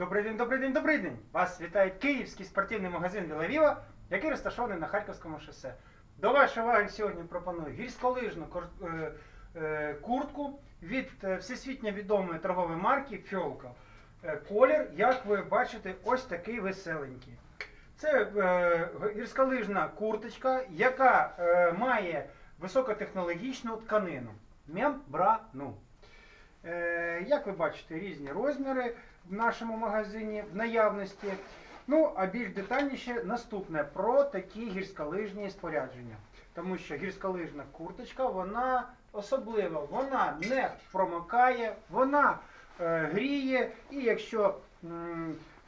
Добрий день, добрий день, добрий день! Вас вітає київський спортивний магазин Вілавіва, який розташований на Харківському шосе. До вашої уваги сьогодні пропоную гірськолижну е, е, куртку від е, всесвітньо відомої торгової марки Фьолка. Колір, як ви бачите, ось такий веселенький. Це гірськолижна курточка, яка має високотехнологічну тканину мембрану. Е, Як ви бачите, різні розміри в нашому магазині в наявності. Ну, а більш детальніше наступне про такі гірськолижні спорядження. Тому що гірськолижна курточка, вона особлива, вона не промокає, вона е, гріє, і якщо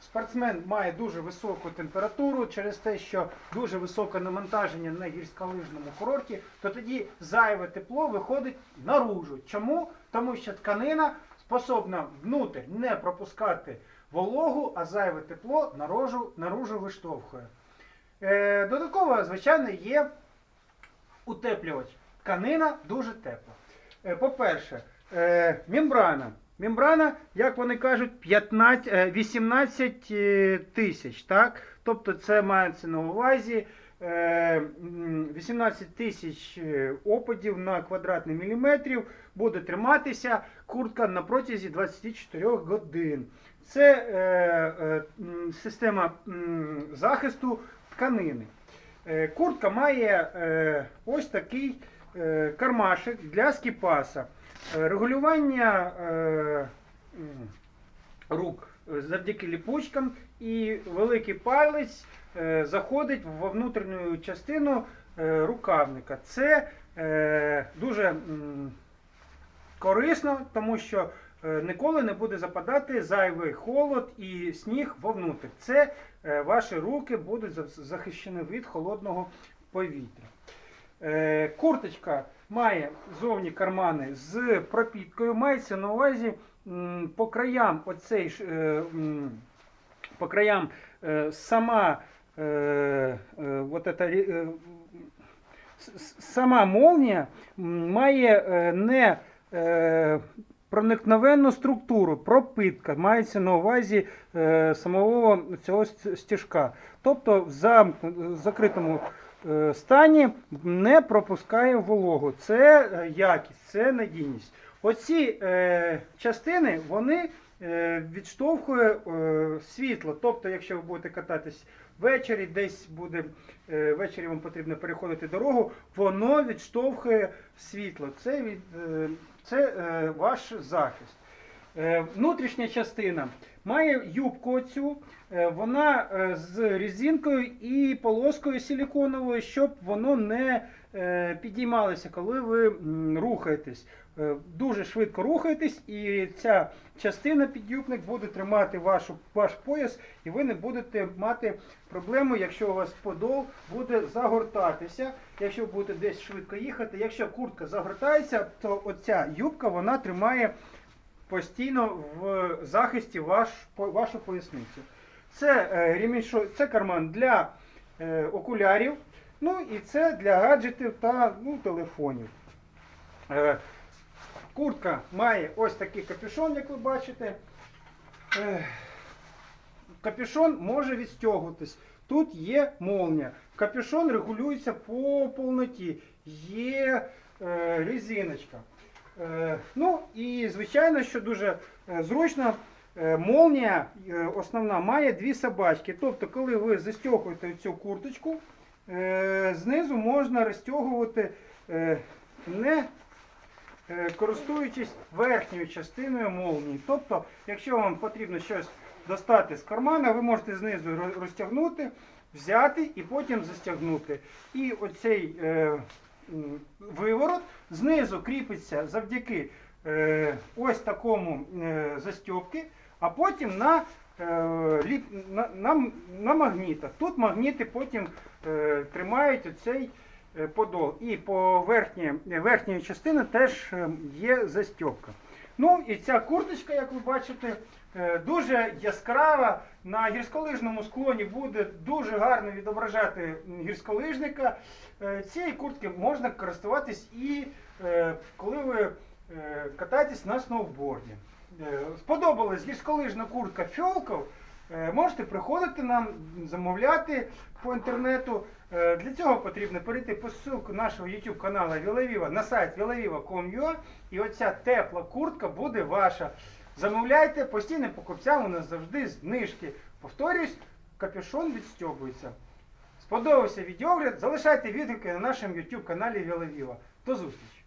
спортсмен має дуже високу температуру через те, що дуже високе навантаження на гірськолижному курорті, то тоді зайве тепло виходить наружу. Чому? Тому що тканина способна внутрь не пропускати вологу, а зайве тепло наружу, наружу виштовхує. Е, додатково, звичайно, є утеплювач. Тканина дуже тепла. Е, по-перше, е, мембрана. Мембрана, як вони кажуть, 15, е, 18 е, тисяч. Так? Тобто це мається на увазі е, 18 тисяч е, опадів на квадратний міліметрів буде триматися куртка на протязі 24 годин. Це е, е, система захисту тканини. Е, Куртка має е, ось такий е, кармашик для скіпаса. Е, Регулювання е, рук е, завдяки ліпучкам і великий палець е, заходить в внутрішню частину е, рукавника. Це е, дуже корисно, тому що е, ніколи не буде западати зайвий холод і сніг вовнутрь. Це е, ваші руки будуть захищені від холодного повітря. Е, Курточка має зовні кармани з пропіткою. Мається на увазі по краям оцей е, по краям е, сама вот эта, сама молнія має не проникновенну структуру, пропитка, мається на увазі самого цього стіжка. Тобто в закритому стані не пропускає вологу. Це е, якість, це надійність. Оці е, частини вони е, відштовхує е, світло. Тобто, якщо ви будете кататись ввечері, десь буде е, ввечері вам потрібно переходити дорогу, воно відштовхує світло. Це, від, е, це е, ваш захист. Е, Внутрішня частина має юбку оцю, е, вона е, з резинкою і полоскою силіконовою, щоб воно не підіймалося, коли ви рухаєтесь. Дуже швидко рухаєтесь, і ця частина підюбник буде тримати вашу, ваш пояс, і ви не будете мати проблему, якщо у вас подол буде загортатися. Якщо ви будете десь швидко їхати, якщо куртка загортається, то оця юбка вона тримає постійно в захисті ваш, вашу поясницю. Це, е, ремішо- це карман для е, окулярів, ну і це для гаджетів та ну, телефонів. Е, куртка має ось такий капюшон, як ви бачите. Капюшон може відстягуватись. Тут є молнія. Капюшон регулюється по повноті. Є резиночка. Е, ну і звичайно, що дуже е, зручно, е, молнія основна має дві собачки. Тобто, коли ви застягуєте цю курточку, знизу можна розтягувати не користуючись верхньою частиною молнії. Тобто, якщо вам потрібно щось достати з кармана, ви можете знизу розтягнути, взяти і потім застягнути. І оцей виворот знизу кріпиться завдяки е, ось такому е, застьопки, а потім на, е, ліп, на, на, на магнітах. Тут магніти потім е, тримають оцей е, подол. І по верхній, верхньої частини теж е, є застьопка. Ну і ця курточка, як ви бачите, дуже яскрава. На гірськолижному склоні буде дуже гарно відображати гірськолижника. Е, Цієї куртки можна користуватись і е, коли ви е, катаєтесь на сноуборді. е, сподобалась гірськолижна куртка Фьолков, е, можете приходити нам, замовляти по інтернету. Е, Для цього потрібно перейти по ссылку нашого YouTube каналу Вілавіва на сайт vilaviva.com.ua і оця тепла куртка буде ваша. Замовляйте, постійним покупцям у нас завжди знижки. Повторюсь, капюшон відстьобується. Сподобався відеогляд, залишайте відгуки на нашому YouTube каналі Вілавіва. До зустрічі!